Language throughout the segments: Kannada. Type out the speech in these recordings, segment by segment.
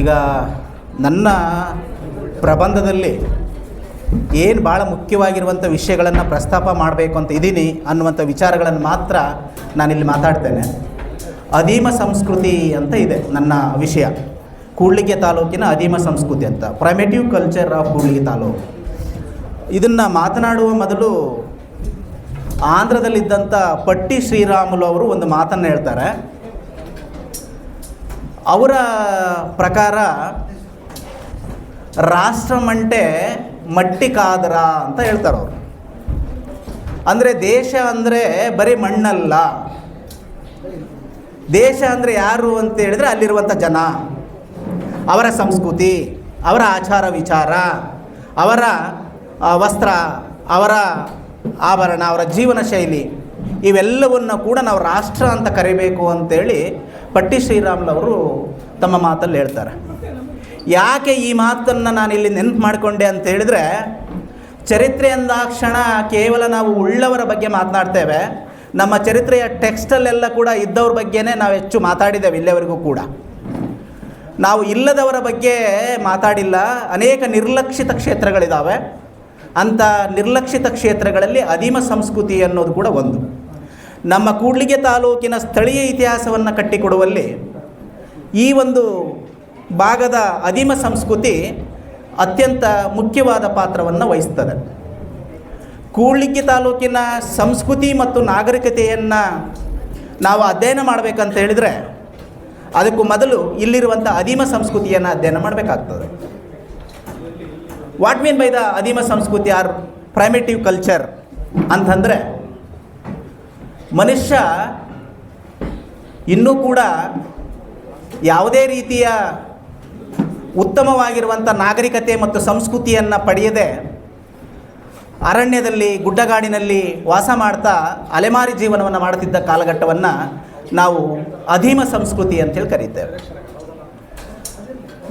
ಈಗ ನನ್ನ ಪ್ರಬಂಧದಲ್ಲಿ ಏನು ಭಾಳ ಮುಖ್ಯವಾಗಿರುವಂಥ ವಿಷಯಗಳನ್ನು ಪ್ರಸ್ತಾಪ ಮಾಡಬೇಕು ಅಂತ ಇದ್ದೀನಿ ಅನ್ನುವಂಥ ವಿಚಾರಗಳನ್ನು ಮಾತ್ರ ನಾನಿಲ್ಲಿ ಮಾತಾಡ್ತೇನೆ. ಅಧೀಮ ಸಂಸ್ಕೃತಿ ಅಂತ ಇದೆ ನನ್ನ ವಿಷಯ. ಕೂಡ್ಲಿಗೆ ತಾಲೂಕಿನ ಅಧೀಮ ಸಂಸ್ಕೃತಿ ಅಂತ. Primitive culture of Kudligi taluk. ಇದನ್ನು ಮಾತನಾಡುವ ಮೊದಲು ಆಂಧ್ರದಲ್ಲಿದ್ದಂಥ ಪಟ್ಟಿ ಶ್ರೀರಾಮುಲು ಅವರು ಒಂದು ಮಾತನ್ನು ಹೇಳ್ತಾರೆ. ಅವರ ಪ್ರಕಾರ ರಾಷ್ಟ್ರಮಂಟೆ ಮಟ್ಟಿ ಕಾದರ ಅಂತ ಹೇಳ್ತಾರೆ ಅವರು. ಅಂದರೆ ದೇಶ ಅಂದರೆ ಬರೀ ಮಣ್ಣಲ್ಲ. ದೇಶ ಅಂದರೆ ಯಾರು ಅಂತ ಹೇಳಿದ್ರೆ ಅಲ್ಲಿರುವಂಥ ಜನ. ಅವರ ಸಂಸ್ಕೃತಿ, ಅವರ ಆಚಾರ ವಿಚಾರ, ಅವರ ವಸ್ತ್ರ, ಅವರ ಆಭರಣ, ಅವರ ಜೀವನ ಶೈಲಿ. ಇವೆಲ್ಲವನ್ನು ಕೂಡ ನಾವು ರಾಷ್ಟ್ರ ಅಂತ ಕರಿಬೇಕು ಅಂತೇಳಿ ಪಟ್ಟಿ ಶ್ರೀರಾಮ್ಲವರು ತಮ್ಮ ಮಾತಲ್ಲಿ ಹೇಳ್ತಾರೆ. ಯಾಕೆ ಈ ಮಾತನ್ನು ನಾನು ಇಲ್ಲಿ ನೆನಪು ಮಾಡಿಕೊಂಡೆ ಅಂತ ಹೇಳಿದ್ರೆ ಚರಿತ್ರೆ ಅಂದಾಕ್ಷಣ ಕೇವಲ ನಾವು ಉಳ್ಳವರ ಬಗ್ಗೆ ಮಾತನಾಡ್ತೇವೆ. ನಮ್ಮ ಚರಿತ್ರೆಯ ಟೆಕ್ಸ್ಟಲ್ಲೆಲ್ಲ ಕೂಡ ಇದ್ದವ್ರ ಬಗ್ಗೆನೇ ನಾವು ಹೆಚ್ಚು ಮಾತಾಡಿದ್ದೇವೆ ಇಲ್ಲಿವರೆಗೂ ಕೂಡ. ನಾವು ಇಲ್ಲದವರ ಬಗ್ಗೆ ಮಾತಾಡಿಲ್ಲ. ಅನೇಕ ನಿರ್ಲಕ್ಷಿತ ಕ್ಷೇತ್ರಗಳಿದ್ದಾವೆ ಅಂಥ ನಿರ್ಲಕ್ಷಿತ ಕ್ಷೇತ್ರಗಳಲ್ಲಿ ಅಧೀಮ ಸಂಸ್ಕೃತಿ ಅನ್ನೋದು ಕೂಡ ಒಂದು. ನಮ್ಮ ಕೂಡ್ಲಿಗೆ ತಾಲೂಕಿನ ಸ್ಥಳೀಯ ಇತಿಹಾಸವನ್ನು ಕಟ್ಟಿಕೊಡುವಲ್ಲಿ ಈ ಒಂದು ಭಾಗದ ಅದಿಮ ಸಂಸ್ಕೃತಿ ಅತ್ಯಂತ ಮುಖ್ಯವಾದ ಪಾತ್ರವನ್ನು ವಹಿಸ್ತದೆ. ಕೂಡ್ಲಿಗೆ ತಾಲೂಕಿನ ಸಂಸ್ಕೃತಿ ಮತ್ತು ನಾಗರಿಕತೆಯನ್ನು ನಾವು ಅಧ್ಯಯನ ಮಾಡಬೇಕಂತ ಹೇಳಿದರೆ ಅದಕ್ಕೂ ಮೊದಲು ಇಲ್ಲಿರುವಂಥ ಅದಿಮ ಸಂಸ್ಕೃತಿಯನ್ನು ಅಧ್ಯಯನ ಮಾಡಬೇಕಾಗ್ತದೆ. ವಾಟ್ ಮೀನ್ ಬೈ ದ ಅದಿಮ ಸಂಸ್ಕೃತಿ ಆರ್ ಪ್ರೈಮೇಟಿವ್ ಕಲ್ಚರ್ ಅಂತಂದರೆ ಮನುಷ್ಯ ಇನ್ನೂ ಕೂಡ ಯಾವುದೇ ರೀತಿಯ ಉತ್ತಮವಾಗಿರುವಂಥ ನಾಗರಿಕತೆ ಮತ್ತು ಸಂಸ್ಕೃತಿಯನ್ನು ಪಡೆಯದೆ ಅರಣ್ಯದಲ್ಲಿ, ಗುಡ್ಡಗಾಡಿನಲ್ಲಿ ವಾಸ ಮಾಡ್ತಾ ಅಲೆಮಾರಿ ಜೀವನವನ್ನು ಮಾಡುತ್ತಿದ್ದ ಕಾಲಘಟ್ಟವನ್ನು ನಾವು ಅಧೀಮ ಸಂಸ್ಕೃತಿ ಅಂತೇಳಿ ಕರೀತೇವೆ.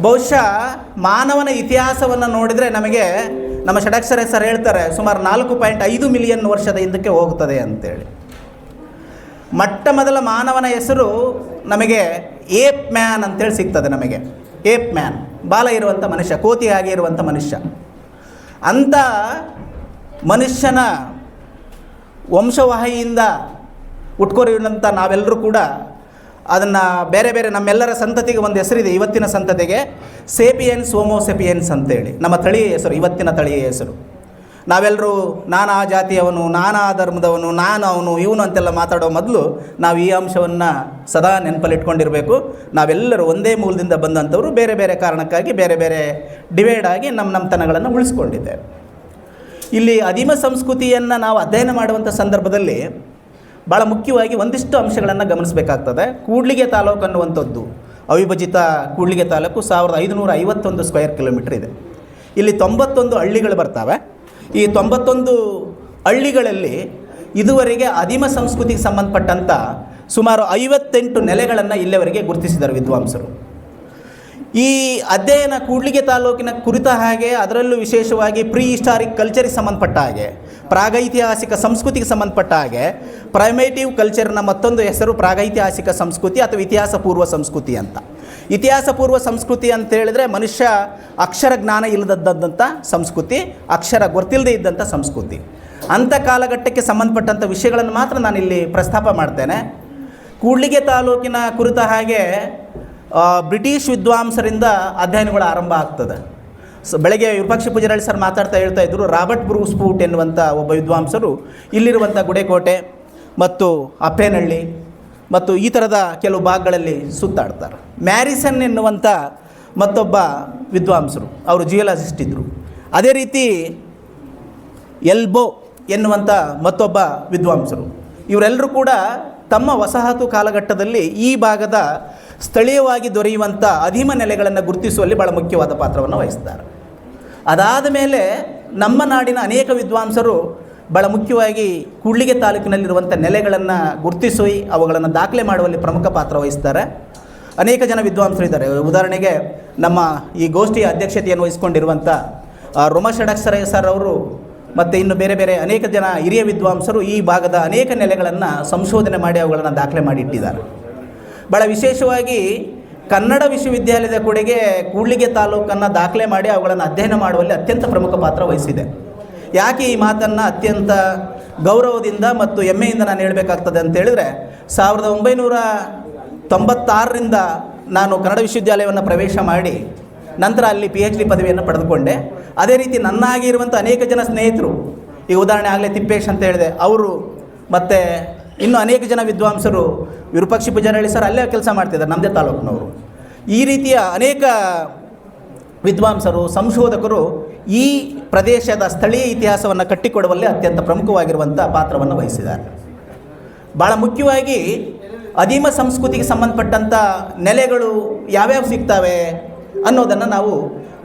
ಬಹುಶಃ ಮಾನವನ ಇತಿಹಾಸವನ್ನು ನೋಡಿದರೆ ನಮಗೆ ನಮ್ಮ ಷಡಕ್ಷರ ಸರ್ ಹೇಳ್ತಾರೆ ಸುಮಾರು ನಾಲ್ಕು ಪಾಯಿಂಟ್ ಐದು ಮಿಲಿಯನ್ ವರ್ಷದ ಹಿಂದಕ್ಕೆ ಹೋಗುತ್ತದೆ ಅಂತೇಳಿ. ಮೊಟ್ಟ ಮೊದಲ ಮಾನವನ ಹೆಸರು ನಮಗೆ ಏಪ್ ಮ್ಯಾನ್ ಅಂತೇಳಿ ಸಿಗ್ತದೆ ನಮಗೆ. Ape man. ಬಾಲ ಇರುವಂಥ ಮನುಷ್ಯ, ಕೋತಿಯಾಗಿ ಇರುವಂಥ ಮನುಷ್ಯ. ಅಂಥ ಮನುಷ್ಯನ ವಂಶವಾಹಿಯಿಂದ ಉಟ್ಕೊರಿದಂಥ ನಾವೆಲ್ಲರೂ ಕೂಡ ಅದನ್ನು ಬೇರೆ ಬೇರೆ ನಮ್ಮೆಲ್ಲರ ಸಂತತಿಗೆ ಒಂದು ಹೆಸರಿದೆ, ಇವತ್ತಿನ ಸಂತತಿಗೆ. ಸೇಪಿಯನ್ಸ್, ಹೋಮೋಸೆಪಿಯನ್ಸ್ ಅಂತೇಳಿ. ನಮ್ಮ ತಳಿಯ ಹೆಸರು, ಇವತ್ತಿನ ತಳಿಯ ಹೆಸರು. ನಾವೆಲ್ಲರೂ ನಾನಾ ಜಾತಿಯವನು, ನಾನಾ ಧರ್ಮದವನು, ನಾನು ಅವನು, ಇವನು ಅಂತೆಲ್ಲ ಮಾತಾಡೋ ಮೊದಲು ನಾವು ಈ ಅಂಶವನ್ನು ಸದಾ ನೆನಪಲ್ಲಿಟ್ಕೊಂಡಿರಬೇಕು. ನಾವೆಲ್ಲರೂ ಒಂದೇ ಮೂಲದಿಂದ ಬಂದಂಥವರು ಬೇರೆ ಬೇರೆ ಕಾರಣಕ್ಕಾಗಿ ಬೇರೆ ಬೇರೆ ಡಿವೈಡ್ ಆಗಿ ನಮ್ಮ ನಮ್ಮ ತನಗಳನ್ನು ಉಳಿಸ್ಕೊಂಡಿದ್ದೇವೆ ಇಲ್ಲಿ ಅದಿಮ ಸಂಸ್ಕೃತಿಯನ್ನು ನಾವು ಅಧ್ಯಯನ ಮಾಡುವಂಥ ಸಂದರ್ಭದಲ್ಲಿ ಭಾಳ ಮುಖ್ಯವಾಗಿ ಒಂದಿಷ್ಟು ಅಂಶಗಳನ್ನು ಗಮನಿಸಬೇಕಾಗ್ತದೆ. ಕೂಡ್ಲಿಗೆ ತಾಲೂಕು ಅನ್ನುವಂಥದ್ದು, ಅವಿಭಜಿತ ಕೂಡ್ಲಿಗೆ ತಾಲೂಕು ಸಾವಿರದ ಐದುನೂರ ಐವತ್ತೊಂದು ಸ್ಕ್ವೇರ್ ಕಿಲೋಮೀಟ್ರ್ ಇದೆ. ಇಲ್ಲಿ ತೊಂಬತ್ತೊಂದು ಹಳ್ಳಿಗಳು ಬರ್ತವೆ. ಈ ತೊಂಬತ್ತೊಂದು ಹಳ್ಳಿಗಳಲ್ಲಿ ಇದುವರೆಗೆ ಅದಿಮ ಸಂಸ್ಕೃತಿಗೆ ಸಂಬಂಧಪಟ್ಟಂಥ ಸುಮಾರು ಐವತ್ತೆಂಟು ನೆಲೆಗಳನ್ನು ಇಲ್ಲಿವರೆಗೆ ಗುರುತಿಸಿದರು ವಿದ್ವಾಂಸರು. ಈ ಅಧ್ಯಯನ ಕೂಡ್ಲಿಗೆ ತಾಲೂಕಿನ ಕುರಿತ ಹಾಗೆ ಅದರಲ್ಲೂ ವಿಶೇಷವಾಗಿ ಪ್ರೀ ಹಿಸ್ಟಾರಿಕ್ ಕಲ್ಚರಿಗೆ ಸಂಬಂಧಪಟ್ಟ ಹಾಗೆ, ಪ್ರಾಗೈತಿಹಾಸಿಕ ಸಂಸ್ಕೃತಿಗೆ ಸಂಬಂಧಪಟ್ಟ ಹಾಗೆ ಪ್ರೈಮೇಟಿವ್ ಕಲ್ಚರ್ನ ಮತ್ತೊಂದು ಹೆಸರು ಪ್ರಾಗೈತಿಹಾಸಿಕ ಸಂಸ್ಕೃತಿ ಅಥವಾ ಇತಿಹಾಸ ಪೂರ್ವ ಸಂಸ್ಕೃತಿ ಅಂತ. ಇತಿಹಾಸ ಪೂರ್ವ ಸಂಸ್ಕೃತಿ ಅಂತ ಹೇಳಿದ್ರೆ ಮನುಷ್ಯ ಅಕ್ಷರ ಜ್ಞಾನ ಇಲ್ಲದದ್ದಂಥ ಸಂಸ್ಕೃತಿ, ಅಕ್ಷರ ಗೊತ್ತಿಲ್ಲದೆ ಇದ್ದಂಥ ಸಂಸ್ಕೃತಿ. ಅಂಥ ಕಾಲಘಟ್ಟಕ್ಕೆ ಸಂಬಂಧಪಟ್ಟಂಥ ವಿಷಯಗಳನ್ನು ಮಾತ್ರ ನಾನಿಲ್ಲಿ ಪ್ರಸ್ತಾಪ ಮಾಡ್ತೇನೆ. ಕೂಡ್ಲಿಗೆ ತಾಲೂಕಿನ ಕುರಿತ ಹಾಗೆ ಬ್ರಿಟಿಷ್ ವಿದ್ವಾಂಸರಿಂದ ಅಧ್ಯಯನಗಳು ಆರಂಭ ಆಗ್ತದೆ. ಸ, ಬೆಳಗ್ಗೆ ವಿಪಕ್ಷ ಪೂಜಾರಿ ಸರ್ ಮಾತಾಡ್ತಾ ಹೇಳ್ತಾ ಇದ್ದರು ರಾಬರ್ಟ್ ಬ್ರೂಸ್ಪೂಟ್ ಎನ್ನುವಂಥ ಒಬ್ಬ ವಿದ್ವಾಂಸರು ಇಲ್ಲಿರುವಂಥ ಗುಡೆಕೋಟೆ ಮತ್ತು ಅಪ್ಪೇನಹಳ್ಳಿ ಮತ್ತು ಈ ಥರದ ಕೆಲವು ಭಾಗಗಳಲ್ಲಿ ಸುತ್ತಾಡ್ತಾರೆ. ಮ್ಯಾರಿಸನ್ ಎನ್ನುವಂಥ ಮತ್ತೊಬ್ಬ ವಿದ್ವಾಂಸರು, ಅವರು ಜಿಯೋಲಾಜಿಸ್ಟ್ ಇದ್ದರು. ಅದೇ ರೀತಿ ಎಲ್ಬೋ ಎನ್ನುವಂಥ ಮತ್ತೊಬ್ಬ ವಿದ್ವಾಂಸರು. ಇವರೆಲ್ಲರೂ ಕೂಡ ತಮ್ಮ ವಸಾಹತು ಕಾಲಘಟ್ಟದಲ್ಲಿ ಈ ಭಾಗದ ಸ್ಥಳೀಯವಾಗಿ ದೊರೆಯುವಂಥ ಅಧೀಮ ನೆಲೆಗಳನ್ನು ಗುರುತಿಸುವಲ್ಲಿ ಭಾಳ ಮುಖ್ಯವಾದ ಪಾತ್ರವನ್ನು ವಹಿಸ್ತಾರೆ. ಅದಾದ ಮೇಲೆ ನಮ್ಮ ನಾಡಿನ ಅನೇಕ ವಿದ್ವಾಂಸರು ಭಾಳ ಮುಖ್ಯವಾಗಿ ಕೂಡ್ಲಿಗೆ ತಾಲೂಕಿನಲ್ಲಿರುವಂಥ ನೆಲೆಗಳನ್ನು ಗುರುತಿಸಿ ಅವುಗಳನ್ನು ದಾಖಲೆ ಮಾಡುವಲ್ಲಿ ಪ್ರಮುಖ ಪಾತ್ರ ವಹಿಸ್ತಾರೆ. ಅನೇಕ ಜನ ವಿದ್ವಾಂಸರು ಇದ್ದಾರೆ. ಉದಾಹರಣೆಗೆ ನಮ್ಮ ಈ ಗೋಷ್ಠಿಯ ಅಧ್ಯಕ್ಷತೆಯನ್ನು ವಹಿಸಿಕೊಂಡಿರುವಂಥ ರೋಮಾ ಸರ್ ಅವರು ಮತ್ತು ಇನ್ನು ಬೇರೆ ಬೇರೆ ಅನೇಕ ಜನ ಹಿರಿಯ ವಿದ್ವಾಂಸರು ಈ ಭಾಗದ ಅನೇಕ ನೆಲೆಗಳನ್ನು ಸಂಶೋಧನೆ ಮಾಡಿ ಅವುಗಳನ್ನು ದಾಖಲೆ ಮಾಡಿ ಇಟ್ಟಿದ್ದಾರೆ ಭಾಳ ವಿಶೇಷವಾಗಿ ಕನ್ನಡ ವಿಶ್ವವಿದ್ಯಾಲಯದ ಕೊಡುಗೆ ಕೂಡ್ಲಿಗೆ ತಾಲೂಕನ್ನು ದಾಖಲೆ ಮಾಡಿ ಅವುಗಳನ್ನು ಅಧ್ಯಯನ ಮಾಡುವಲ್ಲಿ ಅತ್ಯಂತ ಪ್ರಮುಖ ಪಾತ್ರ ವಹಿಸಿದೆ. ಯಾಕೆ ಈ ಮಾತನ್ನು ಅತ್ಯಂತ ಗೌರವದಿಂದ ಮತ್ತು ಹೆಮ್ಮೆಯಿಂದ ನಾನು ಹೇಳಬೇಕಾಗ್ತದೆ ಅಂತ ಹೇಳಿದ್ರೆ, ಸಾವಿರದ ಒಂಬೈನೂರ ತೊಂಬತ್ತಾರರಿಂದ ನಾನು ಕನ್ನಡ ವಿಶ್ವವಿದ್ಯಾಲಯವನ್ನು ಪ್ರವೇಶ ಮಾಡಿ ನಂತರ ಅಲ್ಲಿ ಪಿ ಎಚ್ ಡಿ ಪದವಿಯನ್ನು ಪಡೆದುಕೊಂಡೆ. ಅದೇ ರೀತಿ ನನ್ನಾಗಿರುವಂಥ ಅನೇಕ ಜನ ಸ್ನೇಹಿತರು, ಈ ಉದಾಹರಣೆ ಆಗಲೇ ತಿಪ್ಪೇಶ್ ಅಂತ ಹೇಳಿದೆ, ಅವರು ಮತ್ತು ಇನ್ನು ಅನೇಕ ಜನ ವಿದ್ವಾಂಸರು, ವಿರೂಪಾಕ್ಷಿ ಪೂಜಾರಳ್ಳಿ ಸರ್ ಅಲ್ಲೇ ಕೆಲಸ ಮಾಡ್ತಿದ್ದಾರೆ, ನಮ್ಮದೇ ತಾಲೂಕಿನವರು. ಈ ರೀತಿಯ ಅನೇಕ ವಿದ್ವಾಂಸರು, ಸಂಶೋಧಕರು ಈ ಪ್ರದೇಶದ ಸ್ಥಳೀಯ ಇತಿಹಾಸವನ್ನು ಕಟ್ಟಿಕೊಡುವಲ್ಲಿ ಅತ್ಯಂತ ಪ್ರಮುಖವಾಗಿರುವಂಥ ಪಾತ್ರವನ್ನು ವಹಿಸಿದ್ದಾರೆ. ಭಾಳ ಮುಖ್ಯವಾಗಿ ಅಧೀಮ ಸಂಸ್ಕೃತಿಗೆ ಸಂಬಂಧಪಟ್ಟಂಥ ನೆಲೆಗಳು ಯಾವ್ಯಾವ ಸಿಗ್ತವೆ ಅನ್ನೋದನ್ನು ನಾವು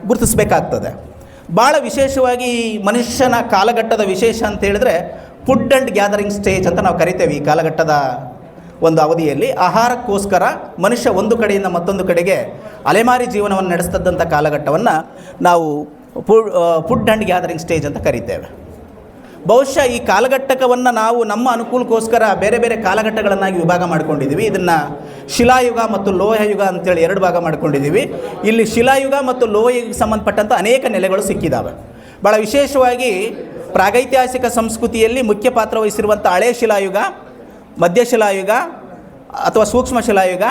ಗುರುತಿಸಬೇಕಾಗ್ತದೆ. ಭಾಳ ವಿಶೇಷವಾಗಿ ಮನುಷ್ಯನ ಕಾಲಘಟ್ಟದ ವಿಶೇಷ ಅಂತ ಹೇಳಿದ್ರೆ ಫುಡ್ ಆ್ಯಂಡ್ ಗ್ಯಾದರಿಂಗ್ ಸ್ಟೇಜ್ ಅಂತ ನಾವು ಕರಿತೇವೆ ಈ ಕಾಲಘಟ್ಟದ ಒಂದು ಅವಧಿಯಲ್ಲಿ ಆಹಾರಕ್ಕೋಸ್ಕರ ಮನುಷ್ಯ ಒಂದು ಕಡೆಯಿಂದ ಮತ್ತೊಂದು ಕಡೆಗೆ ಅಲೆಮಾರಿ ಜೀವನವನ್ನು ನಡೆಸ್ತದ್ದಂಥ ಕಾಲಘಟ್ಟವನ್ನು ನಾವು ಫುಡ್ ಆ್ಯಂಡ್ ಗ್ಯಾದರಿಂಗ್ ಸ್ಟೇಜ್ ಅಂತ ಕರಿತೇವೆ. ಬಹುಶಃ ಈ ಕಾಲಘಟ್ಟಕವನ್ನು ನಾವು ನಮ್ಮ ಅನುಕೂಲಕ್ಕೋಸ್ಕರ ಬೇರೆ ಬೇರೆ ಕಾಲಘಟ್ಟಗಳನ್ನಾಗಿ ವಿಭಾಗ ಮಾಡ್ಕೊಂಡಿದ್ದೀವಿ. ಇದನ್ನು ಶಿಲಾಯುಗ ಮತ್ತು ಲೋಹಯುಗ ಅಂತೇಳಿ ಎರಡು ಭಾಗ ಮಾಡಿಕೊಂಡಿದ್ದೀವಿ. ಇಲ್ಲಿ ಶಿಲಾಯುಗ ಮತ್ತು ಲೋಹಯುಗಕ್ಕೆ ಸಂಬಂಧಪಟ್ಟಂಥ ಅನೇಕ ನೆಲೆಗಳು ಸಿಕ್ಕಿದ್ದಾವೆ ಭಾಳ ವಿಶೇಷವಾಗಿ ಪ್ರಾಗೈತಿಹಾಸಿಕ ಸಂಸ್ಕೃತಿಯಲ್ಲಿ ಮುಖ್ಯ ಪಾತ್ರ ವಹಿಸಿರುವಂಥ ಹಳೆ ಶಿಲಾಯುಗ ಮಧ್ಯಶಿಲಾಯುಗ ಅಥವಾ ಸೂಕ್ಷ್ಮ ಶಿಲಾಯುಗ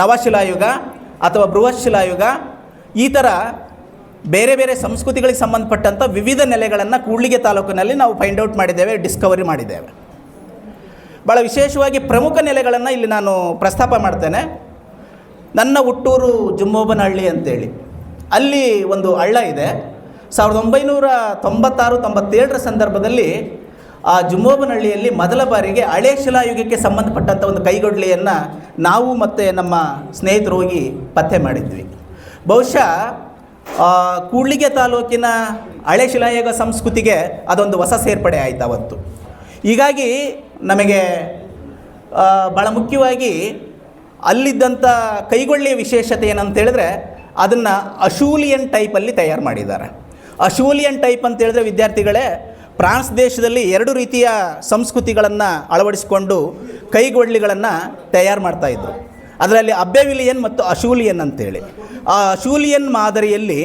ನವಶಿಲಾಯುಗ ಅಥವಾ ಬೃಹತ್ ಶಿಲಾಯುಗ, ಈ ಥರ ಬೇರೆ ಬೇರೆ ಸಂಸ್ಕೃತಿಗಳಿಗೆ ಸಂಬಂಧಪಟ್ಟಂಥ ವಿವಿಧ ನೆಲೆಗಳನ್ನು ಕೂಡ್ಲಿಗೆ ತಾಲೂಕಿನಲ್ಲಿ ನಾವು ಫೈಂಡ್ ಔಟ್ ಮಾಡಿದ್ದೇವೆ ಡಿಸ್ಕವರಿ ಮಾಡಿದ್ದೇವೆ. ಭಾಳ ವಿಶೇಷವಾಗಿ ಪ್ರಮುಖ ನೆಲೆಗಳನ್ನು ಇಲ್ಲಿ ನಾನು ಪ್ರಸ್ತಾಪ ಮಾಡ್ತೇನೆ. ನನ್ನ ಹುಟ್ಟೂರು ಜುಮ್ಮೋಬನಹಳ್ಳಿ ಅಂತೇಳಿ. ಅಲ್ಲಿ ಒಂದು ಹಳ್ಳ ಇದೆ. ಸಾವಿರದ ಒಂಬೈನೂರ ತೊಂಬತ್ತಾರು ತೊಂಬತ್ತೇಳರ ಸಂದರ್ಭದಲ್ಲಿ ಆ ಜುಮ್ಮೋಬನಹಳ್ಳಿಯಲ್ಲಿ ಮೊದಲ ಬಾರಿಗೆ ಹಳೆ ಶಿಲಾಯುಗಕ್ಕೆ ಸಂಬಂಧಪಟ್ಟಂಥ ಒಂದು ಕೈಗೊಡ್ಲಿಯನ್ನು ನಾವು ಮತ್ತು ನಮ್ಮ ಸ್ನೇಹಿತರು ಹೋಗಿ ಪತ್ತೆ ಮಾಡಿದ್ವಿ. ಬಹುಶಃ ಕೂಡ್ಲಿಗೆ ತಾಲೂಕಿನ ಹಳೆ ಶಿಲಾಯುಗ ಸಂಸ್ಕೃತಿಗೆ ಅದೊಂದು ಹೊಸ ಸೇರ್ಪಡೆ ಆಯಿತು ಅವತ್ತು. ಹೀಗಾಗಿ ನಮಗೆ ಭಾಳ ಮುಖ್ಯವಾಗಿ ಅಲ್ಲಿದ್ದಂಥ ಕೈಗೊಳ್ಳಿಯ ವಿಶೇಷತೆ ಏನಂತ ಹೇಳಿದ್ರೆ ಅದನ್ನು ಅಶೂಲಿಯನ್ ಟೈಪಲ್ಲಿ ತಯಾರು ಮಾಡಿದ್ದಾರೆ. ಅಶೂಲಿಯನ್ ಟೈಪ್ ಅಂತ ಹೇಳಿದ್ರೆ ವಿದ್ಯಾರ್ಥಿಗಳೇ ಫ್ರಾನ್ಸ್ ದೇಶದಲ್ಲಿ ಎರಡು ರೀತಿಯ ಸಂಸ್ಕೃತಿಗಳನ್ನು ಅಳವಡಿಸಿಕೊಂಡು ಕೈಗೊಳ್ಳಿಗಳನ್ನು ತಯಾರು ಮಾಡ್ತಾಯಿದ್ರು ಅದರಲ್ಲಿ ಅಬ್ಬೆವಿಲಿಯನ್ ಮತ್ತು ಅಶೂಲಿಯನ್ ಅಂತೇಳಿ. ಆ ಅಶೂಲಿಯನ್ ಮಾದರಿಯಲ್ಲಿ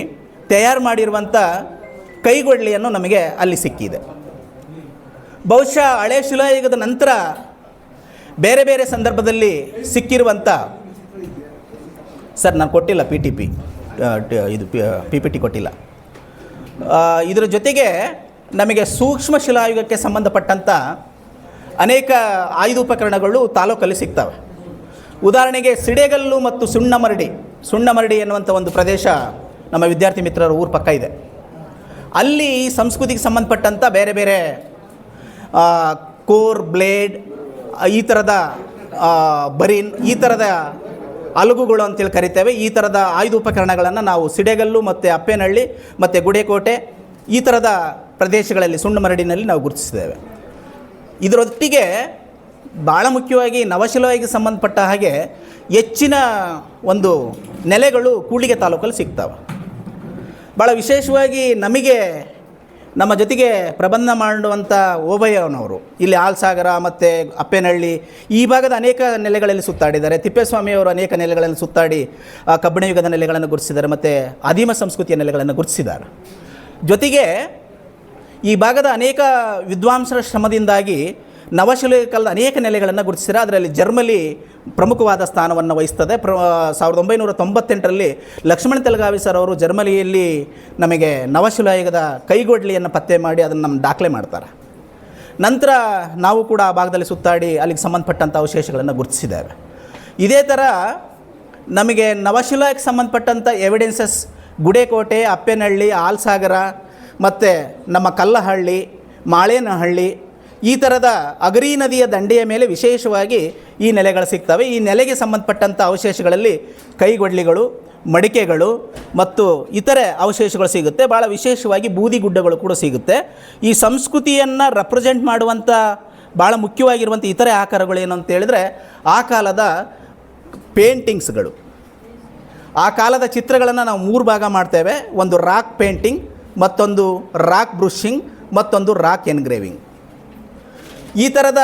ತಯಾರು ಮಾಡಿರುವಂಥ ಕೈಗೊಳ್ಳಿಯನ್ನು ನಮಗೆ ಅಲ್ಲಿ ಸಿಕ್ಕಿದೆ. ಬಹುಶಃ ಹಳೆ ಶಿಲಾಯುಗದ ನಂತರ ಬೇರೆ ಬೇರೆ ಸಂದರ್ಭದಲ್ಲಿ ಸಿಕ್ಕಿರುವಂಥ ಸರ್, ನಾನು ಕೊಟ್ಟಿಲ್ಲ ಪಿ ಟಿ ಪಿ ಇದು ಪಿ ಪಿ ಟಿ ಕೊಟ್ಟಿಲ್ಲ. ಇದರ ಜೊತೆಗೆ ನಮಗೆ ಸೂಕ್ಷ್ಮ ಶಿಲಾಯುಗಕ್ಕೆ ಸಂಬಂಧಪಟ್ಟಂಥ ಅನೇಕ ಆಯುಧೋಪಕರಣಗಳು ತಾಲೂಕಲ್ಲಿ ಸಿಗ್ತವೆ. ಉದಾಹರಣೆಗೆ ಸಿಡೆಗಲ್ಲು ಮತ್ತು ಸುಣ್ಣಮರಡಿ ಸುಣ್ಣಮರಡಿ ಎನ್ನುವಂಥ ಒಂದು ಪ್ರದೇಶ ನಮ್ಮ ವಿದ್ಯಾರ್ಥಿ ಮಿತ್ರರ ಊರು ಪಕ್ಕ ಇದೆ. ಅಲ್ಲಿ ಸಂಸ್ಕೃತಿಗೆ ಸಂಬಂಧಪಟ್ಟಂಥ ಬೇರೆ ಬೇರೆ ಕೋರ್, ಬ್ಲೇಡ್, ಈ ಥರದ ಬರೀನ್, ಈ ಥರದ ಅಲುಗುಗಳು ಅಂತೇಳಿ ಕರಿತೇವೆ. ಈ ಥರದ ಆಯುಧೋಪಕರಣಗಳನ್ನು ನಾವು ಸಿಡೆಗಲ್ಲು ಮತ್ತು ಅಪ್ಪೇನಹಳ್ಳಿ ಮತ್ತು ಗುಡೇಕೋಟೆ ಈ ಥರದ ಪ್ರದೇಶಗಳಲ್ಲಿ ಸುಣ್ಣ ಮರಡಿನಲ್ಲಿ ನಾವು ಗುರುತಿಸಿದ್ದೇವೆ. ಇದರೊಟ್ಟಿಗೆ ಭಾಳ ಮುಖ್ಯವಾಗಿ ನವಶಿಲವಾಗಿ ಸಂಬಂಧಪಟ್ಟ ಹಾಗೆ ಹೆಚ್ಚಿನ ಒಂದು ನೆಲೆಗಳು ಕೂಡಿಗೆ ತಾಲೂಕಲ್ಲಿ ಸಿಗ್ತವೆ. ಭಾಳ ವಿಶೇಷವಾಗಿ ನಮಗೆ ನಮ್ಮ ಜೊತೆಗೆ ಪ್ರಬಂಧ ಮಾಡುವಂಥ ಓಬಯ್ಯನವರು, ಇಲ್ಲಿ ಆಲ್ಸಾಗರ ಮತ್ತು ಅಪ್ಪೇನಹಳ್ಳಿ ಈ ಭಾಗದ ಅನೇಕ ನೆಲೆಗಳಲ್ಲಿ ಸುತ್ತಾಡಿದ್ದಾರೆ. ತಿಪ್ಪೇಸ್ವಾಮಿಯವರು ಅನೇಕ ನೆಲೆಗಳನ್ನು ಸುತ್ತಾಡಿ ಕಬ್ಬಿಣ ಯುಗದ ನೆಲೆಗಳನ್ನು ಗುರುತಿಸಿದ್ದಾರೆ ಮತ್ತು ಆದಿಮ ಸಂಸ್ಕೃತಿಯ ನೆಲೆಗಳನ್ನು ಗುರುತಿಸಿದ್ದಾರೆ. ಜೊತೆಗೆ ಈ ಭಾಗದ ಅನೇಕ ವಿದ್ವಾಂಸರ ಶ್ರಮದಿಂದಾಗಿ ನವಶಿಲೆಕಾಲದ ಕಾಲದ ಅನೇಕ ನೆಲೆಗಳನ್ನು ಗುರುತಿಸಿದರೆ ಅದರಲ್ಲಿ ಜರ್ಮಲಿ ಪ್ರಮುಖವಾದ ಸ್ಥಾನವನ್ನು ವಹಿಸ್ತದೆ. ಪ್ರ ಸಾವಿರದ ಒಂಬೈನೂರ ತೊಂಬತ್ತೆಂಟರಲ್ಲಿ ಲಕ್ಷ್ಮಣ ತೆಲಗಾವಿ ಸರ್ ಅವರು ಜರ್ಮಲಿಯಲ್ಲಿ ನಮಗೆ ನವಶಿಲಾಯುಗದ ಕೈಗೊಡ್ಲಿಯನ್ನು ಪತ್ತೆ ಮಾಡಿ ಅದನ್ನು ನಮ್ಮ ದಾಖಲೆ ಮಾಡ್ತಾರೆ. ನಂತರ ನಾವು ಕೂಡ ಆ ಭಾಗದಲ್ಲಿ ಸುತ್ತಾಡಿ ಅಲ್ಲಿಗೆ ಸಂಬಂಧಪಟ್ಟಂಥ ಅವಶೇಷಗಳನ್ನು ಗುರುತಿಸಿದ್ದೇವೆ. ಇದೇ ಥರ ನಮಗೆ ನವಶಿಲಾಯಕ್ಕೆ ಸಂಬಂಧಪಟ್ಟಂಥ ಎವಿಡೆನ್ಸಸ್ ಗುಡೇಕೋಟೆ, ಅಪ್ಪೇನಹಳ್ಳಿ, ಆಲ್ಸಾಗರ ಮತ್ತು ನಮ್ಮ ಕಲ್ಲಹಳ್ಳಿ, ಮಾಳೇನಹಳ್ಳಿ ಈ ಥರದ ಅಗರಿ ನದಿಯ ದಂಡೆಯ ಮೇಲೆ ವಿಶೇಷವಾಗಿ ಈ ನೆಲೆಗಳು ಸಿಗ್ತವೆ. ಈ ನೆಲೆಗೆ ಸಂಬಂಧಪಟ್ಟಂಥ ಅವಶೇಷಗಳಲ್ಲಿ ಕೈಗೊಡ್ಲಿಗಳು ಮಡಿಕೆಗಳು ಮತ್ತು ಇತರೆ ಅವಶೇಷಗಳು ಸಿಗುತ್ತೆ. ಭಾಳ ವಿಶೇಷವಾಗಿ ಬೂದಿಗುಡ್ಡಗಳು ಕೂಡ ಸಿಗುತ್ತೆ. ಈ ಸಂಸ್ಕೃತಿಯನ್ನು ರೆಪ್ರೆಸೆಂಟ್ ಮಾಡುವಂಥ ಭಾಳ ಮುಖ್ಯವಾಗಿರುವಂಥ ಇತರೆ ಆಕಾರಗಳು ಏನು ಅಂತ ಹೇಳಿದ್ರೆ ಆ ಕಾಲದ ಪೇಂಟಿಂಗ್ಸ್ಗಳು ಆ ಕಾಲದ ಚಿತ್ರಗಳನ್ನು ನಾವು ಮೂರು ಭಾಗ ಮಾಡ್ತೇವೆ. ಒಂದು ರಾಕ್ ಪೇಂಟಿಂಗ್, ಮತ್ತೊಂದು ರಾಕ್ ಬ್ರುಷಿಂಗ್ ಮತ್ತೊಂದು ರಾಕ್ ಎನ್ಗ್ರೇವಿಂಗ್. ಈ ಥರದ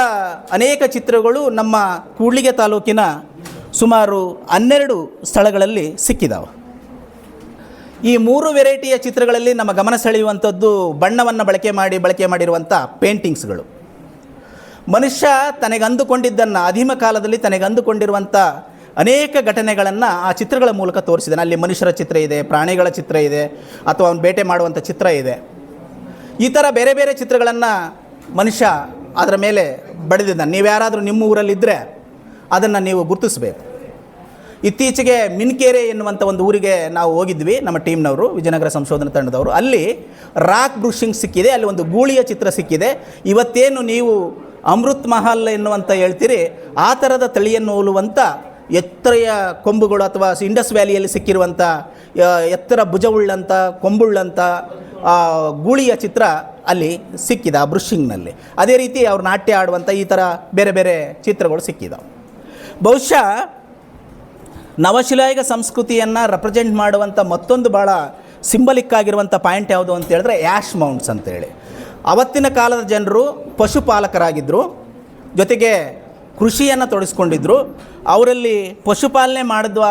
ಅನೇಕ ಚಿತ್ರಗಳು ನಮ್ಮ ಕೂಡ್ಲಿಗೆ ತಾಲೂಕಿನ ಸುಮಾರು ಹನ್ನೆರಡು ಸ್ಥಳಗಳಲ್ಲಿ ಸಿಕ್ಕಿದಾವೆ. ಈ ಮೂರು ವೆರೈಟಿಯ ಚಿತ್ರಗಳಲ್ಲಿ ನಮ್ಮ ಗಮನ ಸೆಳೆಯುವಂಥದ್ದು ಬಣ್ಣವನ್ನು ಬಳಕೆ ಮಾಡಿ, ಬಳಕೆ ಮಾಡಿರುವಂಥ ಪೇಂಟಿಂಗ್ಸ್ಗಳು. ಮನುಷ್ಯ ತನಗಂದುಕೊಂಡಿದ್ದನ್ನು ಅಧೀಮ ಕಾಲದಲ್ಲಿ ತನಗೆ ಅಂದುಕೊಂಡಿರುವಂಥ ಅನೇಕ ಘಟನೆಗಳನ್ನು ಆ ಚಿತ್ರಗಳ ಮೂಲಕ ತೋರಿಸಿದ್ದಾನೆ. ಅಲ್ಲಿ ಮನುಷ್ಯರ ಚಿತ್ರ ಇದೆ, ಪ್ರಾಣಿಗಳ ಚಿತ್ರ ಇದೆ, ಅಥವಾ ಅವನು ಬೇಟೆ ಮಾಡುವಂಥ ಚಿತ್ರ ಇದೆ. ಈ ಥರ ಬೇರೆ ಬೇರೆ ಚಿತ್ರಗಳನ್ನು ಮನುಷ್ಯ ಅದರ ಮೇಲೆ ಬಡಿದಿದ್ದಾನೆ. ನೀವು ಯಾರಾದರೂ ನಿಮ್ಮ ಊರಲ್ಲಿದ್ದರೆ ಅದನ್ನು ನೀವು ಗುರುತಿಸಬೇಕು. ಇತ್ತೀಚೆಗೆ ಮಿನ್ಕೇರೆ ಎನ್ನುವಂಥ ಒಂದು ಊರಿಗೆ ನಾವು ಹೋಗಿದ್ವಿ, ನಮ್ಮ ಟೀಮ್ನವರು, ವಿಜಯನಗರ ಸಂಶೋಧನಾ ತಂಡದವರು. ಅಲ್ಲಿ ರಾಕ್ ಬ್ರೂಷಿಂಗ್ ಸಿಕ್ಕಿದೆ, ಅಲ್ಲಿ ಒಂದು ಗೂಳಿಯ ಚಿತ್ರ ಸಿಕ್ಕಿದೆ. ಇವತ್ತೇನು ನೀವು ಅಮೃತ್ ಮಹಲ್ ಎನ್ನುವಂಥ ಹೇಳ್ತೀರಿ, ಆ ಥರದ ತಳಿಯನ್ನು ಹೋಲುವಂಥ ಎತ್ತರೆಯ ಕೊಂಬುಗಳು ಅಥವಾ ಇಂಡಸ್ ವ್ಯಾಲಿಯಲ್ಲಿ ಸಿಕ್ಕಿರುವಂಥ ಎತ್ತರ ಭುಜವುಳ್ಳಂಥ, ಕೊಂಬುಳ್ಳಂಥ ಗೂಳಿಯ ಚಿತ್ರ ಅಲ್ಲಿ ಸಿಕ್ಕಿದ ಆ ಬ್ರುಷಿಂಗ್ನಲ್ಲಿ ಅದೇ ರೀತಿ ಅವ್ರು ನಾಟ್ಯ ಆಡುವಂಥ ಈ ಥರ ಬೇರೆ ಬೇರೆ ಚಿತ್ರಗಳು ಸಿಕ್ಕಿದ. ಬಹುಶಃ ನವಶಿಲಾಯುಗ ಸಂಸ್ಕೃತಿಯನ್ನು ರೆಪ್ರೆಸೆಂಟ್ ಮಾಡುವಂಥ ಮತ್ತೊಂದು ಭಾಳ ಸಿಂಬಲಿಕ್ ಆಗಿರುವಂಥ ಪಾಯಿಂಟ್ ಯಾವುದು ಅಂತ ಹೇಳಿದ್ರೆ ಆ್ಯಶ್ ಮೌಂಟ್ಸ್ ಅಂತೇಳಿ. ಅವತ್ತಿನ ಕಾಲದ ಜನರು ಪಶುಪಾಲಕರಾಗಿದ್ದರು ಜೊತೆಗೆ ಕೃಷಿಯನ್ನು ತೊಡಗಿಸ್ಕೊಂಡಿದ್ರು ಅವರಲ್ಲಿ ಪಶುಪಾಲನೆ ಮಾಡಿದ್ವ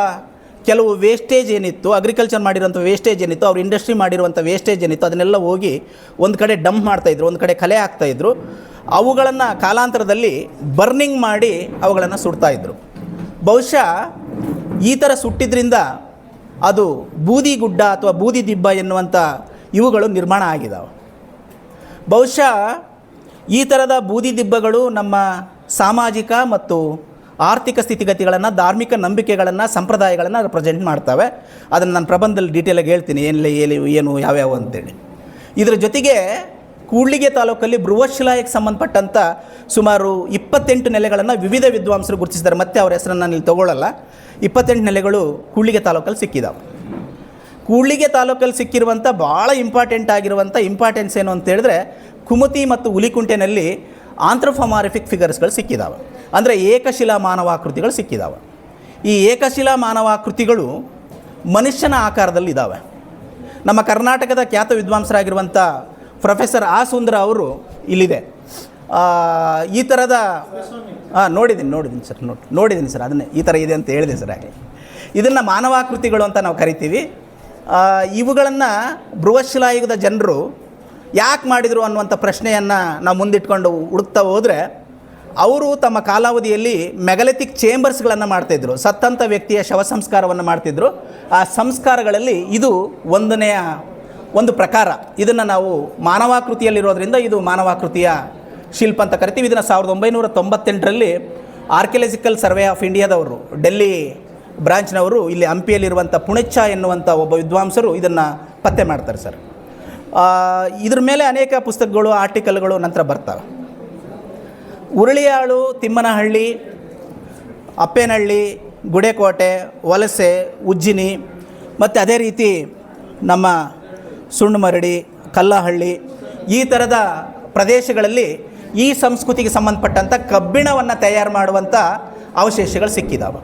ಕೆಲವು ವೇಸ್ಟೇಜ್ ಏನಿತ್ತು ಅಗ್ರಿಕಲ್ಚರ್ ಮಾಡಿರುವಂಥ ವೇಸ್ಟೇಜ್ ಏನಿತ್ತು, ಅವ್ರು ಇಂಡಸ್ಟ್ರಿ ಮಾಡಿರುವಂಥ ವೇಸ್ಟೇಜ್ ಏನಿತ್ತು, ಅದನ್ನೆಲ್ಲ ಹೋಗಿ ಒಂದು ಕಡೆ ಡಂಪ್ ಮಾಡ್ತಾಯಿದ್ರು ಒಂದು ಕಡೆ ಕಲೆ ಹಾಕ್ತಾಯಿದ್ರು ಅವುಗಳನ್ನು ಕಾಲಾಂತರದಲ್ಲಿ ಬರ್ನಿಂಗ್ ಮಾಡಿ ಅವುಗಳನ್ನು ಸುಡ್ತಾಯಿದ್ರು ಬಹುಶಃ ಈ ಥರ ಸುಟ್ಟಿದ್ರಿಂದ ಅದು ಬೂದಿ ಗುಡ್ಡ ಅಥವಾ ಬೂದಿ ದಿಬ್ಬ ಎನ್ನುವಂಥ ಇವುಗಳು ನಿರ್ಮಾಣ ಆಗಿದ್ದಾವೆ ಬಹುಶಃ ಈ ಥರದ ಬೂದಿ ದಿಬ್ಬಗಳು ನಮ್ಮ ಸಾಮಾಜಿಕ ಮತ್ತು ಆರ್ಥಿಕ ಸ್ಥಿತಿಗತಿಗಳನ್ನು, ಧಾರ್ಮಿಕ ನಂಬಿಕೆಗಳನ್ನು, ಸಂಪ್ರದಾಯಗಳನ್ನು ಪ್ರೆಸೆಂಟ್ ಮಾಡ್ತವೆ. ಅದನ್ನು ನಾನು ಪ್ರಬಂಧದಲ್ಲಿ ಡೀಟೇಲಾಗಿ ಹೇಳ್ತೀನಿ. ಏನಿಲ್ಲ ಏನು ಏನು, ಯಾವ್ಯಾವು ಅಂತೇಳಿ. ಇದರ ಜೊತೆಗೆ ಕೂಡ್ಲಿಗೆ ತಾಲೂಕಲ್ಲಿ ಬೃಹಶಿಲಾಯಕ್ಕೆ ಸಂಬಂಧಪಟ್ಟಂಥ ಸುಮಾರು ಇಪ್ಪತ್ತೆಂಟು ನೆಲೆಗಳನ್ನು ವಿವಿಧ ವಿದ್ವಾಂಸರು ಗುರುತಿಸಿದ್ದಾರೆ. ಮತ್ತೆ ಅವರ ಹೆಸರನ್ನು ನಾನು ಇಲ್ಲಿ ತೊಗೊಳ್ಳಲ್ಲ ಇಪ್ಪತ್ತೆಂಟು ನೆಲೆಗಳು ಕೂಡ್ಲಿಗೆ ತಾಲೂಕಲ್ಲಿ ಸಿಕ್ಕಿದಾವೆ. ಕೂಡ್ಲಿಗೆ ತಾಲೂಕಲ್ಲಿ ಸಿಕ್ಕಿರುವಂಥ ಭಾಳ ಇಂಪಾರ್ಟೆಂಟ್ ಆಗಿರುವಂಥ ಇಂಪಾರ್ಟೆನ್ಸ್ ಏನು ಅಂತ ಹೇಳಿದ್ರೆ, ಕುಮತಿ ಮತ್ತು ಹುಲಿಕುಂಟೆನಲ್ಲಿ ಆಂಥ್ರೋಫಮಾರಿಫಿಕ್ ಫಿಗರ್ಸ್ಗಳು ಸಿಕ್ಕಿದಾವೆ. ಅಂದರೆ ಏಕಶಿಲಾ ಮಾನವಾಕೃತಿಗಳು ಸಿಕ್ಕಿದಾವೆ. ಈ ಏಕಶಿಲಾ ಮಾನವಾಕೃತಿಗಳು ಮನುಷ್ಯನ ಆಕಾರದಲ್ಲಿ ಇದ್ದಾವೆ ನಮ್ಮ ಕರ್ನಾಟಕದ ಖ್ಯಾತ ವಿದ್ವಾಂಸರಾಗಿರುವಂಥ ಪ್ರೊಫೆಸರ್ ಆ ಸುಂದರ ಅವರು ಇಲ್ಲಿದೆ. ಈ ಥರದ ಹಾಂ ನೋಡಿದ್ದೀನಿ ನೋಡಿದ್ದೀನಿ ಸರ್, ನೋಡಿ, ನೋಡಿದ್ದೀನಿ ಸರ್, ಅದನ್ನೇ, ಈ ಥರ ಇದೆ ಅಂತ ಹೇಳಿದೆ ಸರ್ ಆಗಲಿ ಇದನ್ನು ಮಾನವಾಕೃತಿಗಳು ಅಂತ ನಾವು ಕರಿತೀವಿ. ಇವುಗಳನ್ನು ಬೃಹಶಿಲಾಯುಗದ ಜನರು ಯಾಕೆ ಮಾಡಿದರು ಅನ್ನುವಂಥ ಪ್ರಶ್ನೆಯನ್ನು ನಾವು ಮುಂದಿಟ್ಕೊಂಡು ಹುಡುಕ್ತಾ ಹೋದರೆ, ಅವರು ತಮ್ಮ ಕಾಲಾವಧಿಯಲ್ಲಿ ಮೆಗಲೆತಿಕ್ ಚೇಂಬರ್ಸ್ಗಳನ್ನು ಮಾಡ್ತಾಯಿದ್ರು ಸತ್ತಂಥ ವ್ಯಕ್ತಿಯ ಶವ ಸಂಸ್ಕಾರವನ್ನು ಮಾಡ್ತಿದ್ರು. ಆ ಸಂಸ್ಕಾರಗಳಲ್ಲಿ ಇದು ಒಂದನೆಯ ಒಂದು ಪ್ರಕಾರ. ಇದನ್ನು ನಾವು ಮಾನವಾಕೃತಿಯಲ್ಲಿರೋದ್ರಿಂದ ಇದು ಮಾನವಾಕೃತಿಯ ಶಿಲ್ಪ ಅಂತ ಕರಿತೀವಿ. ಇದನ್ನು ಸಾವಿರದ ಒಂಬೈನೂರ ತೊಂಬತ್ತೆಂಟರಲ್ಲಿ ಆರ್ಕಿಯಲಾಜಿಕಲ್ ಸರ್ವೆ ಆಫ್ ಇಂಡಿಯಾದವರು, ಡೆಲ್ಲಿ ಬ್ರಾಂಚ್ನವರು, ಇಲ್ಲಿ ಹಂಪಿಯಲ್ಲಿರುವಂಥ ಪುಣೆಚ್ಚ ಎನ್ನುವಂಥ ಒಬ್ಬ ವಿದ್ವಾಂಸರು ಇದನ್ನು ಪತ್ತೆ ಮಾಡ್ತಾರೆ ಸರ್. ಇದ್ರ ಮೇಲೆ ಅನೇಕ ಪುಸ್ತಕಗಳು, ಆರ್ಟಿಕಲ್ಗಳು ನಂತರ ಬರ್ತವೆ. ಉರುಳಿಯಾಳು, ತಿಮ್ಮನಹಳ್ಳಿ, ಅಪ್ಪೇನಹಳ್ಳಿ, ಗುಡೇಕೋಟೆ, ವಲಸೆ, ಉಜ್ಜಿನಿ, ಮತ್ತು ಅದೇ ರೀತಿ ನಮ್ಮ ಸುಣ್ಣಮರಡಿ, ಕಲ್ಲಹಳ್ಳಿ, ಈ ಥರದ ಪ್ರದೇಶಗಳಲ್ಲಿ ಈ ಸಂಸ್ಕೃತಿಗೆ ಸಂಬಂಧಪಟ್ಟಂಥ ಕಬ್ಬಿಣವನ್ನು ತಯಾರು ಮಾಡುವಂಥ ಅವಶೇಷಗಳು ಸಿಕ್ಕಿದಾವೆ.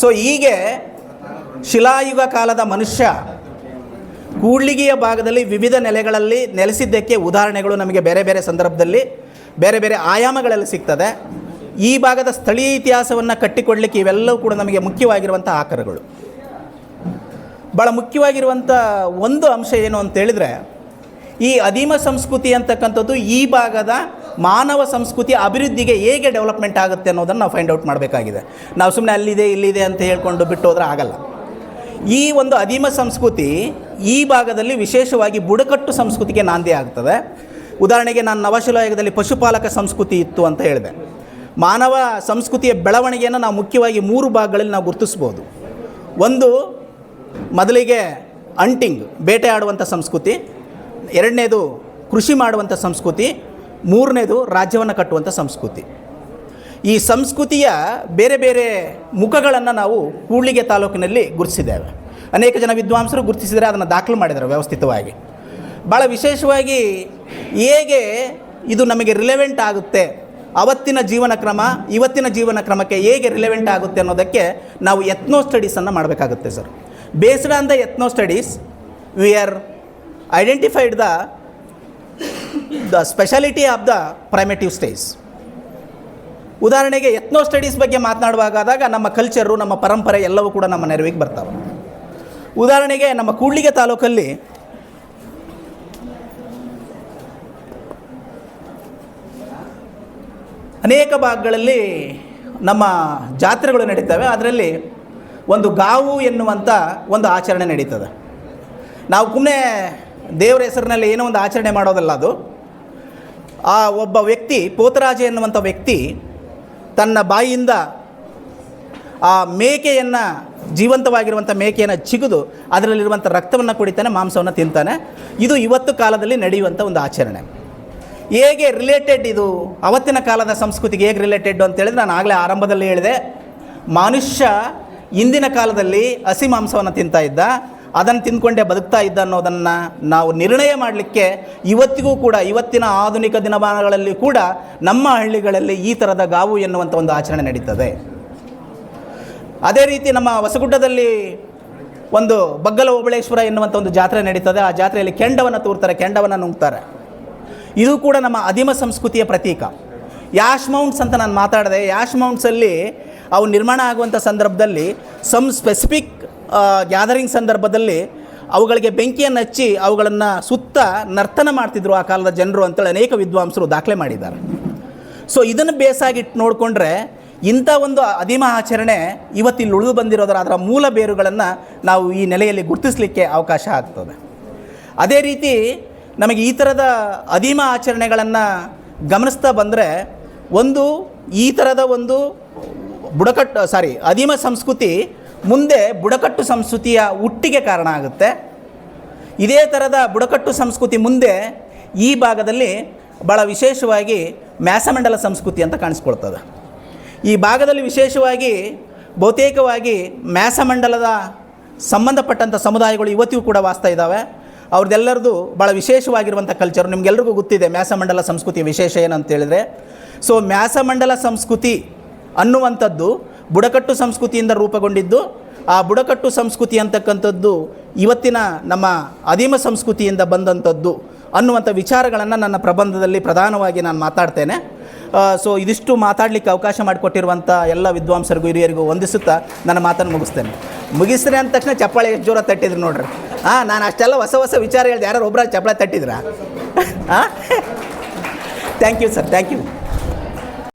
ಸೊ ಹೀಗೆ ಶಿಲಾಯುಗ ಕಾಲದ ಮನುಷ್ಯ ಕೂಡ್ಲಿಗಿಯ ಭಾಗದಲ್ಲಿ ವಿವಿಧ ನೆಲೆಗಳಲ್ಲಿ ನೆಲೆಸಿದ್ದಕ್ಕೆ ಉದಾಹರಣೆಗಳು ನಮಗೆ ಬೇರೆ ಬೇರೆ ಸಂದರ್ಭದಲ್ಲಿ ಬೇರೆ ಬೇರೆ ಆಯಾಮಗಳಲ್ಲಿ ಸಿಗ್ತದೆ. ಈ ಭಾಗದ ಸ್ಥಳೀಯ ಇತಿಹಾಸವನ್ನು ಕಟ್ಟಿಕೊಡಲಿಕ್ಕೆ ಇವೆಲ್ಲವೂ ಕೂಡ ನಮಗೆ ಮುಖ್ಯವಾಗಿರುವಂಥ ಆಕರಗಳು. ಭಾಳ ಮುಖ್ಯವಾಗಿರುವಂಥ ಒಂದು ಅಂಶ ಏನು ಅಂತ ಹೇಳಿದರೆ, ಈ ಅಧೀಮ ಸಂಸ್ಕೃತಿ ಅಂತಕ್ಕಂಥದ್ದು ಈ ಭಾಗದ ಮಾನವ ಸಂಸ್ಕೃತಿ ಅಭಿವೃದ್ಧಿಗೆ ಹೇಗೆ ಡೆವಲಪ್ಮೆಂಟ್ ಆಗುತ್ತೆ ಅನ್ನೋದನ್ನು ನಾವು ಫೈಂಡ್ ಔಟ್ ಮಾಡಬೇಕಾಗಿದೆ. ನಾವು ಸುಮ್ಮನೆ ಅಲ್ಲಿದೆ, ಇಲ್ಲಿದೆ ಅಂತ ಹೇಳ್ಕೊಂಡು ಬಿಟ್ಟು ಹೋದ್ರೆ ಆಗಲ್ಲ. ಈ ಒಂದು ಅಧೀಮ ಸಂಸ್ಕೃತಿ ಈ ಭಾಗದಲ್ಲಿ ವಿಶೇಷವಾಗಿ ಬುಡಕಟ್ಟು ಸಂಸ್ಕೃತಿಗೆ ನಾಂದಿ ಆಗ್ತದೆ. ಉದಾಹರಣೆಗೆ ನಾನು ನವಶಿಲಾಯುಗದಲ್ಲಿ ಪಶುಪಾಲಕ ಸಂಸ್ಕೃತಿ ಇತ್ತು ಅಂತ ಹೇಳಿದೆ. ಮಾನವ ಸಂಸ್ಕೃತಿಯ ಬೆಳವಣಿಗೆಯನ್ನು ನಾವು ಮುಖ್ಯವಾಗಿ ಮೂರು ಭಾಗಗಳಲ್ಲಿ ನಾವು ಗುರುತಿಸ್ಬೋದು. ಒಂದು, ಮೊದಲಿಗೆ ಅಂಟಿಂಗ್, ಬೇಟೆ ಆಡುವಂಥ ಸಂಸ್ಕೃತಿ. ಎರಡನೇದು ಕೃಷಿ ಮಾಡುವಂಥ ಸಂಸ್ಕೃತಿ. ಮೂರನೇದು ರಾಜ್ಯವನ್ನು ಕಟ್ಟುವಂಥ ಸಂಸ್ಕೃತಿ. ಈ ಸಂಸ್ಕೃತಿಯ ಬೇರೆ ಬೇರೆ ಮುಖಗಳನ್ನು ನಾವು ಕೂಡ್ಲಿಗೆ ತಾಲೂಕಿನಲ್ಲಿ ಗುರುತಿಸಿದ್ದೇವೆ. ಅನೇಕ ಜನ ವಿದ್ವಾಂಸರು ಗುರುತಿಸಿದರೆ ಅದನ್ನು ದಾಖಲು ಮಾಡಿದ್ದಾರೆ ವ್ಯವಸ್ಥಿತವಾಗಿ. ಭಾಳ ವಿಶೇಷವಾಗಿ ಹೇಗೆ ಇದು ನಮಗೆ ರಿಲೆವೆಂಟ್ ಆಗುತ್ತೆ, ಅವತ್ತಿನ ಜೀವನ ಕ್ರಮ, ಇವತ್ತಿನ ಜೀವನ ಕ್ರಮಕ್ಕೆ ಹೇಗೆ ರಿಲೆವೆಂಟ್ ಆಗುತ್ತೆ ಅನ್ನೋದಕ್ಕೆ ನಾವು ಎತ್ನೋ ಸ್ಟಡೀಸನ್ನು ಮಾಡಬೇಕಾಗುತ್ತೆ sir. Based on the ethno studies we are identified the the speciality of the primitive stage ಉದಾಹರಣೆಗೆ ಎತ್ನೋ ಸ್ಟಡೀಸ್ ಬಗ್ಗೆ ಮಾತನಾಡುವಾಗಾದಾಗ ನಮ್ಮ ಕಲ್ಚರು ನಮ್ಮ ಪರಂಪರೆ ಎಲ್ಲವೂ ಕೂಡ ನಮ್ಮ ನೆರವಿಗೆ ಬರ್ತಾವೆ. ಉದಾಹರಣೆಗೆ ನಮ್ಮ ಕೂಡ್ಲಿಗೆ ತಾಲೂಕಲ್ಲಿ ಅನೇಕ ಭಾಗಗಳಲ್ಲಿ ನಮ್ಮ ಜಾತ್ರೆಗಳು ನಡೀತವೆ. ಅದರಲ್ಲಿ ಒಂದು ಗಾವು ಎನ್ನುವಂಥ ಒಂದು ಆಚರಣೆ ನಡೀತದೆ. ನಾವು ಸುಮ್ಮನೆ ದೇವರ ಹೆಸರಿನಲ್ಲಿ ಏನೋ ಒಂದು ಆಚರಣೆ ಮಾಡೋದಲ್ಲ ಅದು. ಆ ಒಬ್ಬ ವ್ಯಕ್ತಿ ಪೋತರಾಜ ಎನ್ನುವಂಥ ವ್ಯಕ್ತಿ ತನ್ನ ಬಾಯಿಯಿಂದ ಆ ಮೇಕೆಯನ್ನು ಜೀವಂತವಾಗಿರುವಂಥ ಮೇಕೆಯನ್ನು ಚಿಗಿದು ಅದರಲ್ಲಿರುವಂಥ ರಕ್ತವನ್ನು ಕುಡಿತಾನೆ, ಮಾಂಸವನ್ನು ತಿಂತಾನೆ. ಇದು ಇವತ್ತು ಕಾಲದಲ್ಲಿ ನಡೆಯುವಂಥ ಒಂದು ಆಚರಣೆ. ಹೇಗೆ ರಿಲೇಟೆಡ್ ಇದು? ಅವತ್ತಿನ ಕಾಲದ ಸಂಸ್ಕೃತಿಗೆ ಹೇಗೆ ರಿಲೇಟೆಡ್ ಅಂತ ಹೇಳಿದ್ರೆ ನಾನು ಆಗಲೇ ಆರಂಭದಲ್ಲಿ ಹೇಳಿದೆ. ಮನುಷ್ಯ ಇಂದಿನ ಕಾಲದಲ್ಲಿ ಹಸಿ ಮಾಂಸವನ್ನು ತಿಂತಾ ಇದ್ದ. ಅದನ್ನು ತಿಂದ್ಕೊಂಡೇ ಬದುಕ್ತಾ ಇದ್ದ ಅನ್ನೋದನ್ನು ನಾವು ನಿರ್ಣಯ ಮಾಡಲಿಕ್ಕೆ ಇವತ್ತಿಗೂ ಕೂಡ, ಇವತ್ತಿನ ಆಧುನಿಕ ದಿನಮಾನಗಳಲ್ಲಿ ಕೂಡ ನಮ್ಮ ಹಳ್ಳಿಗಳಲ್ಲಿ ಈ ಥರದ ಗಾವು ಎನ್ನುವಂಥ ಒಂದು ಆಚರಣೆ ನಡೀತದೆ. ಅದೇ ರೀತಿ ನಮ್ಮ ಹೊಸಗುಡ್ಡದಲ್ಲಿ ಒಂದು ಬಗ್ಗಲ ಓಬಳೇಶ್ವರ ಎನ್ನುವಂಥ ಒಂದು ಜಾತ್ರೆ ನಡೀತದೆ. ಆ ಜಾತ್ರೆಯಲ್ಲಿ ಕೆಂಡವನ್ನು ತೂರ್ತಾರೆ, ಕೆಂಡವನ್ನು ನುಂಗ್ತಾರೆ. ಇದು ಕೂಡ ನಮ್ಮ ಅದಿಮ ಸಂಸ್ಕೃತಿಯ ಪ್ರತೀಕ. ಯಾಶ್ ಮೌಂಟ್ಸ್ ಅಂತ ನಾನು ಮಾತಾಡಿದೆ. ಯಾಶ್ ಮೌಂಟ್ಸಲ್ಲಿ ಅವು ನಿರ್ಮಾಣ ಆಗುವಂಥ ಸಂದರ್ಭದಲ್ಲಿ ಸಮ್ ಸ್ಪೆಸಿಫಿಕ್ ಗ್ಯಾದರಿಂಗ್ ಸಂದರ್ಭದಲ್ಲಿ ಅವುಗಳಿಗೆ ಬೆಂಕಿಯನ್ನು ಹಚ್ಚಿ ಅವುಗಳನ್ನು ಸುತ್ತ ನರ್ತನ ಮಾಡ್ತಿದ್ರು ಆ ಕಾಲದ ಜನರು ಅಂತೇಳಿ ಅನೇಕ ವಿದ್ವಾಂಸರು ದಾಖಲೆ ಮಾಡಿದ್ದಾರೆ. ಸೊ ಇದನ್ನು ಬೇಸಾಗಿಟ್ಟು ನೋಡಿಕೊಂಡ್ರೆ ಇಂಥ ಒಂದು ಅದಿಮ ಆಚರಣೆ ಇವತ್ತಿಲ್ಲಿ ಉಳಿದು ಬಂದಿರೋದರ ಅದರ ಮೂಲ ಬೇರುಗಳನ್ನು ನಾವು ಈ ನೆಲೆಯಲ್ಲಿ ಗುರುತಿಸಲಿಕ್ಕೆ ಅವಕಾಶ ಆಗ್ತದೆ. ಅದೇ ರೀತಿ ನಮಗೆ ಈ ಥರದ ಅದಿಮ ಆಚರಣೆಗಳನ್ನು ಗಮನಿಸ್ತಾ ಬಂದರೆ ಒಂದು ಈ ಥರದ ಒಂದು ಬುಡಕಟ್ಟು ಸಾರಿ ಅದಿಮ ಸಂಸ್ಕೃತಿ ಮುಂದೆ ಬುಡಕಟ್ಟು ಸಂಸ್ಕೃತಿಯ ಹುಟ್ಟಿಗೆ ಕಾರಣ ಆಗುತ್ತೆ. ಇದೇ ಥರದ ಬುಡಕಟ್ಟು ಸಂಸ್ಕೃತಿ ಮುಂದೆ ಈ ಭಾಗದಲ್ಲಿ ಭಾಳ ವಿಶೇಷವಾಗಿ ಮ್ಯಾಸಮಂಡಲ ಸಂಸ್ಕೃತಿ ಅಂತ ಕಾಣಿಸ್ಕೊಳ್ತದೆ. ಈ ಭಾಗದಲ್ಲಿ ವಿಶೇಷವಾಗಿ ಬಹುತೇಕವಾಗಿ ಮ್ಯಾಸಮಂಡಲದ ಸಂಬಂಧಪಟ್ಟಂಥ ಸಮುದಾಯಗಳು ಇವತ್ತಿಗೂ ಕೂಡ ವಾಸ್ತಾ ಇದ್ದಾವೆ. ಅವ್ರದ್ದೆಲ್ಲರದು ಭಾಳ ವಿಶೇಷವಾಗಿರುವಂಥ ಕಲ್ಚರ್ ನಿಮಗೆಲ್ರಿಗೂ ಗೊತ್ತಿದೆ ಮ್ಯಾಸಮಂಡಲ ಸಂಸ್ಕೃತಿಯ ವಿಶೇಷ ಏನಂತ ಹೇಳಿದ್ರೆ. ಸೊ ಮ್ಯಾಸಮಂಡಲ ಸಂಸ್ಕೃತಿ ಅನ್ನುವಂಥದ್ದು ಬುಡಕಟ್ಟು ಸಂಸ್ಕೃತಿಯಿಂದ ರೂಪುಗೊಂಡಿದ್ದು, ಆ ಬುಡಕಟ್ಟು ಸಂಸ್ಕೃತಿ ಅಂತಕ್ಕಂಥದ್ದು ಇವತ್ತಿನ ನಮ್ಮ ಅಧೀಮ ಸಂಸ್ಕೃತಿಯಿಂದ ಬಂದಂಥದ್ದು ಅನ್ನುವಂಥ ವಿಚಾರಗಳನ್ನು ನನ್ನ ಪ್ರಬಂಧದಲ್ಲಿ ಪ್ರಧಾನವಾಗಿ ನಾನು ಮಾತಾಡ್ತೇನೆ. ಸೊ ಇದಿಷ್ಟು ಮಾತಾಡಲಿಕ್ಕೆ ಅವಕಾಶ ಮಾಡಿಕೊಟ್ಟಿರುವಂಥ ಎಲ್ಲ ವಿದ್ವಾಂಸರಿಗೂ, ಹಿರಿಯರಿಗೂ ವಂದಿಸುತ್ತಾ ನನ್ನ ಮಾತನ್ನು ಮುಗಿಸ್ತೇನೆ. ಮುಗಿಸ್ರಿ ಅಂದ ತಕ್ಷಣ ಚಪ್ಪಾಳೆ ಎಷ್ಟು ಜೋರ ತಟ್ಟಿದ್ರು ನೋಡ್ರಿ. ಹಾಂ ನಾನು ಅಷ್ಟೆಲ್ಲ ಹೊಸ ಹೊಸ ವಿಚಾರ ಹೇಳಿದೆ ಯಾರು ಒಬ್ಬರ ಚಪ್ಪಾಳೆ ತಟ್ಟಿದ್ರಾ? ಹಾಂ thank you sir thank you